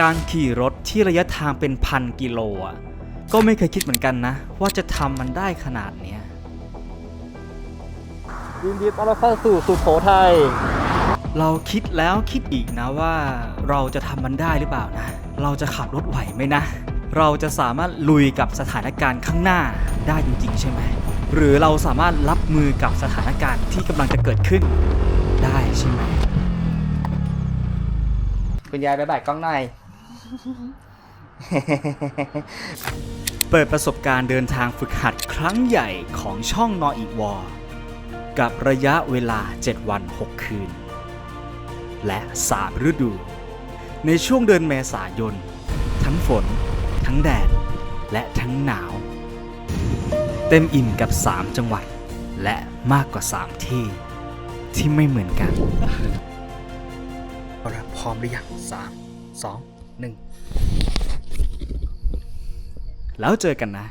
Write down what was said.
การขี่รถที่ระยะทางเป็นพันกิโลอะก็ไม่เคยคิดเหมือนกันนะ ว่าจะทำมันได้ขนาดเนี้ยยินดีต้อนรับเข้าสู่สุโขทัยเราคิดแล้วคิดอีกนะว่า เราจะทำมันได้หรือเปล่านะ เราจะขับรถไหวไหมนะ เราจะสามารถลุยกับสถานการณ์ข้างหน้าได้จริง ๆ ใช่ไหมหรือเราสามารถรับมือกับสถานการณ์ที่กำลังจะเกิดขึ้นได้ใช่ไหมคุณยายไปบ่ายกล้องหน่อย เปิดประสบการณ์เดินทางฝึกหัดครั้งใหญ่ของช่องนออีวอกับระยะเวลา 7 วัน 6 คืน และ 3 ฤดู ในช่วงเดือนเมษายน ทั้งฝน ทั้งแดด และทั้งหนาว เต็มอิ่มกับ 3 จังหวัด และมากกว่า 3 ที่ ที่ไม่เหมือนกันเอาละพร้อมหรือยัง3 2 1แล้วเจอกันนะ